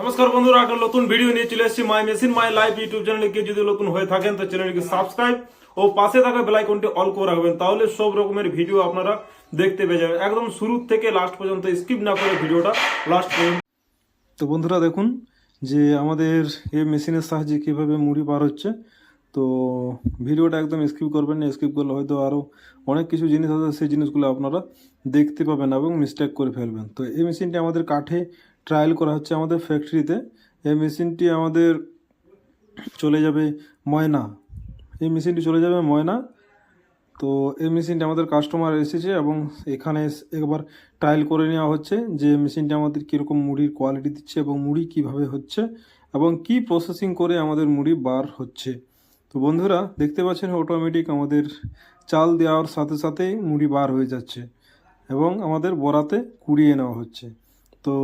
নমস্কার বন্ধুরা, একটা নতুন ভিডিও নিয়ে চলে এসেছি my machine my life YouTube চ্যানেলকে যদি নতুন হয়ে থাকেন, তো চ্যানেলকে সাবস্ক্রাইব ও পাশে থাকা বেল আইকনটি অল করে রাখবেন, তাহলে সব রকমের ভিডিও আপনারা দেখতে পেয়ে যাবেন। একদম শুরু থেকে লাস্ট পর্যন্ত স্কিপ না করে ভিডিওটা লাস্ট পর্যন্ত তো বন্ধুরা, দেখুন যে আমাদের এই মেশিনের সাহায্যে কীভাবে মুড়ি বার হচ্ছে। তো ভিডিওটা একদম স্কিপ করবেন না স্কিপ করলে হয়তো আরও অনেক কিছু জিনিস আছে, সেই জিনিসগুলো আপনারা দেখতে পাবেন এবং মিস্টেক করে ফেলবেন। তো এই মেশিনটি আমাদের কাঠে ট্রায়াল করা হচ্ছে আমাদের ফ্যাক্টরিতে এই মেশিনটি আমাদের চলে যাবে ময়না। এই মেশিনটি চলে যাবে ময়না। তো এই মেশিনটি আমাদের কাস্টমার এসেছে এবং এখানে একবার ট্রায়াল করে নেওয়া হচ্ছে যে মেশিনটি আমাদের কীরকম মুড়ির কোয়ালিটি দিচ্ছে এবং মুড়ি কীভাবে হচ্ছে এবং কি প্রসেসিং করে আমাদের মুড়ি বার হচ্ছে। তো বন্ধুরা, দেখতে পাচ্ছেন অটোমেটিক আমাদের চাল দেওয়ার সাথে সাথেই মুড়ি বার হয়ে যাচ্ছে এবং আমাদের বড়াতে কুড়িয়ে নেওয়া হচ্ছে। তো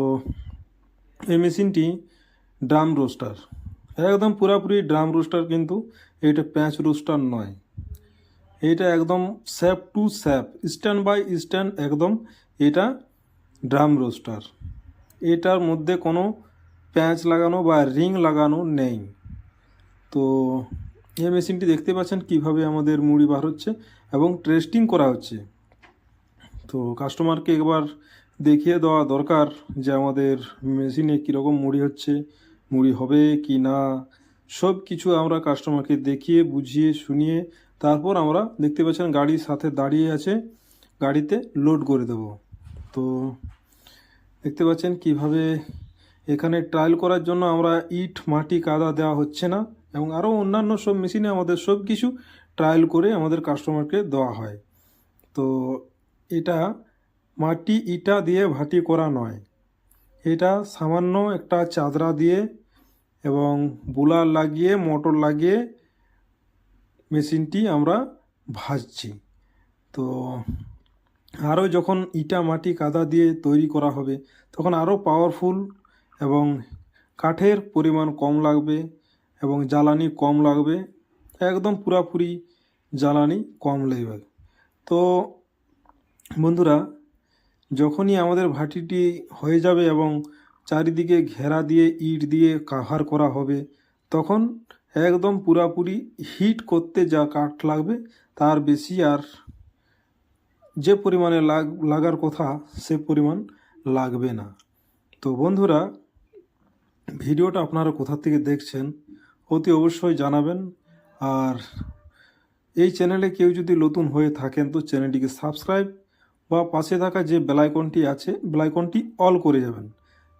এই মেশিনটি ড্রাম রোস্টার। একদম পুরাপুরি ড্রাম রোস্টার কিন্তু এটা প্যাঁচ রোস্টার নয়। এটা একদম sap to sap, stand by stand একদম এটা ড্রাম রোস্টার। এটার মধ্যে কোনো প্যাঁচ লাগানো বা রিং লাগানো নেই। তো এই মেশিনটি দেখতে পাচ্ছেন কীভাবে আমাদের মুড়ি বার হচ্ছে এবং টেস্টিং করা হচ্ছে। তো কাস্টমারকে একবার দেখিয়ে দেওয়া দরকার যে আমাদের মেশিনে কীরকম মুড়ি হচ্ছে, মুড়ি হবে কি না, সব কিছু আমরা কাস্টমারকে দেখিয়ে, বুঝিয়ে, শুনিয়ে, তারপর আমরা দেখতে পাচ্ছেন গাড়ির সাথে দাঁড়িয়ে আছে, গাড়িতে লোড করে দেব। তো দেখতে পাচ্ছেন কীভাবে এখানে ট্রায়াল করার জন্য আমরা ইট, মাটি, কাদা দেওয়া হচ্ছে না এবং আরও অন্যান্য সব মেশিনে আমাদের সব কিছু ট্রায়াল করে আমাদের কাস্টমারকে দেওয়া হয়। তো এটা মাটি ইটা দিয়ে ভাটি করা নয়। এটা সামান্য একটা চাদরা দিয়ে এবং বুলার লাগিয়ে, মোটর লাগিয়ে মেশিনটি আমরা ভাজছি। তো আরও যখন ইটা মাটি কাদা দিয়ে তৈরি করা হবে, তখন আরও পাওয়ারফুল এবং কাঠের পরিমাণ কম লাগবে এবং জ্বালানি কম লাগবে। একদম পুরাপুরি জ্বালানি কম লাগবে। তো বন্ধুরা যখনই আমাদের ভাটিটি হয়ে যাবে এবং চারিদিকে ঘেরা দিয়ে ইট দিয়ে কাভার করা হবে, তখন একদম পুরাপুরি হিট করতে যা কাঠ লাগবে তার বেশি আর যে পরিমাণে লাগ, লাগার কথা সে পরিমাণ লাগবে না। তো বন্ধুরা, ভিডিওটা আপনারা কোথা থেকে দেখছেন অতি অবশ্যই জানাবেন। আর এই চ্যানেলে কেউ যদি নতুন হয়ে থাকেন তো চ্যানেলটিকে সাবস্ক্রাইব বা পাশে থাকা যে বেলাইকনটি আছে বেলাইকনটি অল করে যাবেন।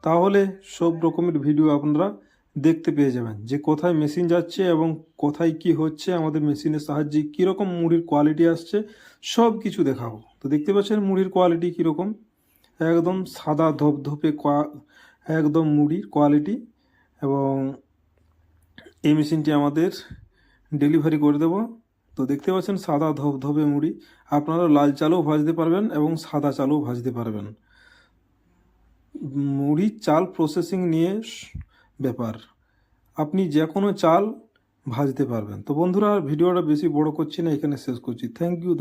তাহলে সব রকমের ভিডিও আপনারা দেখতে পেয়ে যাবেন যে কোথায় মেশিন যাচ্ছে এবং কোথায় কি হচ্ছে, আমাদের মেশিনের সাহায্যে কীরকম মুড়ির কোয়ালিটি আসছে সব কিছু দেখাবো। তো দেখতে পাচ্ছেন মুড়ির কোয়ালিটি কীরকম? একদম সাদা ধপধপে একদম মুড়ির কোয়ালিটি এবং এই মেশিনটি আমাদের ডেলিভারি করে দেবো। তো দেখতে পাচ্ছেন সাদা ধবধবে মুড়ি। আপনারা লাল চালও ভাজতে পারবেন এবং সাদা চালও ভাজতে পারবেন। মুড়ি চাল প্রসেসিং নিয়ে ব্যাপার। আপনি যে কোনো চাল ভাজতে পারবেন। তো বন্ধুরা, ভিডিওটা বেশি বড় করছি না, এখানে শেষ করছি। Thank you